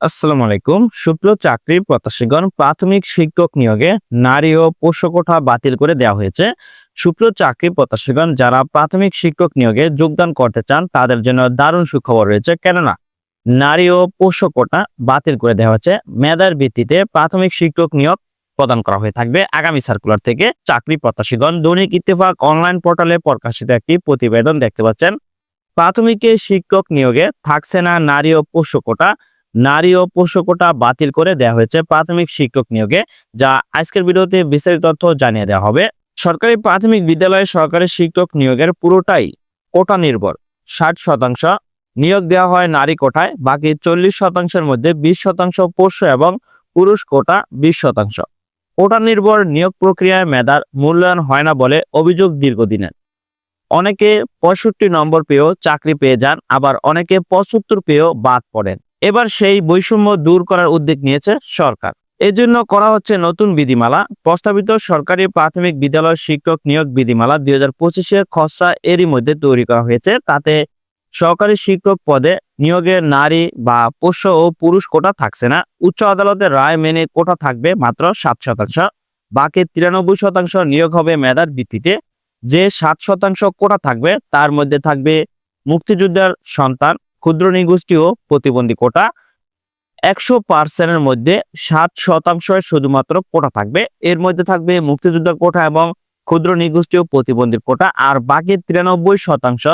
আসসালামু আলাইকুম। শুক্ল চাকরি প্রত্যাশীগণ প্রাথমিক শিক্ষক নিয়োগে নারী ও পোষ্যকোঠা বাতিল করে দেওয়া হয়েছে। শুক্ল চাকরি প্রত্যাশীগণ যারা প্রাথমিক শিক্ষক নিয়োগে যোগদান করতে চান, তাদের জন্য দারুণ সুখবর রয়েছে। কেননা, নারী ও পোষ্যকোটা বাতিল করে দেওয়া হয়েছে। মেধার ভিত্তিতে প্রাথমিক শিক্ষক নিয়োগ প্রদান করা হয়ে থাকবে। আগামী সার্কুলার থেকে চাকরি প্রত্যাশীগণ দৈনিক ইত্তেফাক অনলাইন পোর্টালে প্রকাশিত একটি প্রতিবেদন দেখতে পাচ্ছেন। প্রাথমিকে শিক্ষক নিয়োগে থাকছে না নারী ও পোষ্যকোটা নারী ও পোষ্যকোটা বাতিল করে দেওয়া হয়েছে প্রাথমিক শিক্ষক নিয়োগে, যা আজকের ভিডিওতে বিস্তারিত তথ্য জানিয়ে দেওয়া হবে। সরকারি প্রাথমিক বিদ্যালয়ে সরকারি শিক্ষক নিয়োগের পুরোটাই কোটা নির্ভর। ষাট শতাংশ নিয়োগ দেওয়া হয় নারী কোটায়, বাকি চল্লিশ শতাংশের মধ্যে বিশ শতাংশ পোষ্য এবং পুরুষ কোটা বিশ শতাংশ। কোটা নির্ভর নিয়োগ প্রক্রিয়ায় মেধার মূল্যায়ন হয় না বলে অভিযোগ দীর্ঘদিনের। অনেকে পঁয়ষট্টি নম্বর পেয়েও চাকরি পেয়ে যান, আবার অনেকে পঁচাত্তর পেয়েও বাদ পড়েন। এবার সেই বৈষম্য দূর করার উদ্যোগ নিয়েছে সরকার। এজন্য করা হচ্ছে নতুন বিধিমালা। প্রস্তাবিত সরকারি প্রাথমিক বিদ্যালয় শিক্ষক নিয়োগ বিধিমালা দুই হাজার পঁচিশে খসড়া এরই মধ্যে তৈরি করা হয়েছে। তাতে সরকারি শিক্ষক পদে নিয়োগে নারী বা পোষ্য ও পুরুষ কোটা থাকছে না। উচ্চ আদালতের রায় মেনে কোটা থাকবে মাত্র সাত শতাংশ। বাকি তিরানব্বই শতাংশ নিয়োগ হবে মেধার ভিত্তিতে। যে সাত শতাংশ কোটা থাকবে, তার মধ্যে থাকবে মুক্তিযোদ্ধার সন্তান ক্ষুদ্র নিগোষ্ঠী ও প্রতিবন্ধী কোটা। একশো পার্সেন্টের মধ্যে সাত শতাংশ শুধুমাত্র কোটা থাকবে। এর মধ্যে থাকবে মুক্তিযোদ্ধার কোটা এবং ক্ষুদ্র নিগোষ্ঠী ও প্রতিবন্ধীর কোটা। আর বাকি তিরানব্বই শতাংশ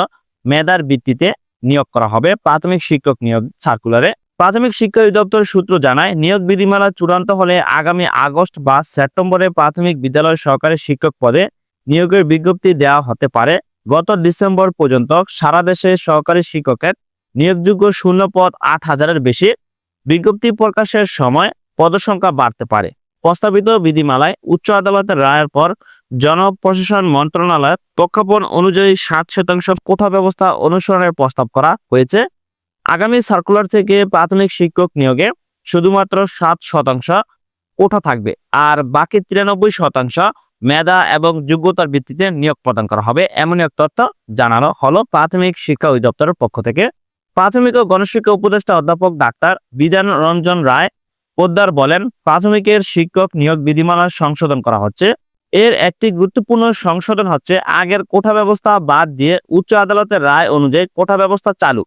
মেধার ভিত্তিতে নিয়োগ করা হবে প্রাথমিক শিক্ষক নিয়োগ সার্কুলারে প্রাথমিক শিক্ষা অধিদপ্তর সূত্র জানায়, নিয়োগ বিধিমালা চূড়ান্ত হলে আগামী আগস্ট বা সেপ্টেম্বরে প্রাথমিক বিদ্যালয় সরকারি শিক্ষক পদে নিয়োগের বিজ্ঞপ্তি দেওয়া হতে পারে। গত ডিসেম্বর পর্যন্ত সারা দেশে সহকারী শিক্ষকের নিয়োগযোগ্য শূন্য পদ আট হাজারের বেশি। বিজ্ঞপ্তি প্রকাশের সময় পদসংখ্যা বাড়তে পারে। প্রস্তাবিত বিধিমালায় উচ্চ আদালতের রায়ের পর জনপ্রশাসন মন্ত্রণালয়ের প্রক্ষেপণ অনুযায়ী সাত শতাংশ কোঠা ব্যবস্থা অনুসরণের প্রস্তাব করা হয়েছে। আগামী সার্কুলার থেকে প্রাথমিক শিক্ষক নিয়োগে শুধুমাত্র সাত শতাংশ কোঠা থাকবে আর বাকি তিরানব্বই শতাংশ মেধা এবং যোগ্যতার ভিত্তিতে নিয়োগ প্রদান করা হবে এমন এক তথ্য জানানো হলো প্রাথমিক শিক্ষা অধিদপ্তরের পক্ষ থেকে। প্রাথমিক ও গণশিক্ষা উপদেষ্টা অধ্যাপক ডাক্তার বিধান রঞ্জন রায় পোদ্দার বলেন, প্রাথমিকের শিক্ষক নিয়োগ বিধিমালা সংশোধন করা হচ্ছে। এর একটি গুরুত্বপূর্ণ সংশোধন হচ্ছে, আগের কোঠা ব্যবস্থা বাদ দিয়ে উচ্চ আদালতের রায় অনুযায়ী কোঠা ব্যবস্থা চালু।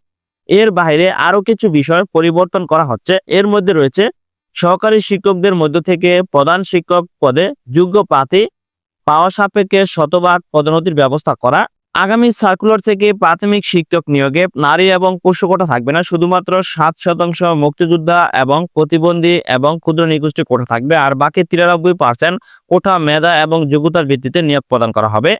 এর বাইরে আরও কিছু বিষয় পরিবর্তন করা হচ্ছে। এর মধ্যে রয়েছে, সহকারী শিক্ষকদের মধ্য থেকে প্রধান শিক্ষক পদে যোগ্য প্রার্থী পাওয়া সাপেক্ষে শতভাগ পদোন্নতির ব্যবস্থা করা আগামী সার্কুলার থেকে প্রাথমিক শিক্ষক নিয়োগে নারী এবং পোষ্যকোটা থাকবে না। শুধুমাত্র সাত শতাংশ মুক্তিযোদ্ধা এবং প্রতিবন্ধী এবং ক্ষুদ্র নিগোষ্ঠী কোটা থাকবে। আর বাকি তিরানব্বই পার্সেন্ট কোটা মেধা এবং যোগ্যতার ভিত্তিতে নিয়োগ প্রদান করা হবে।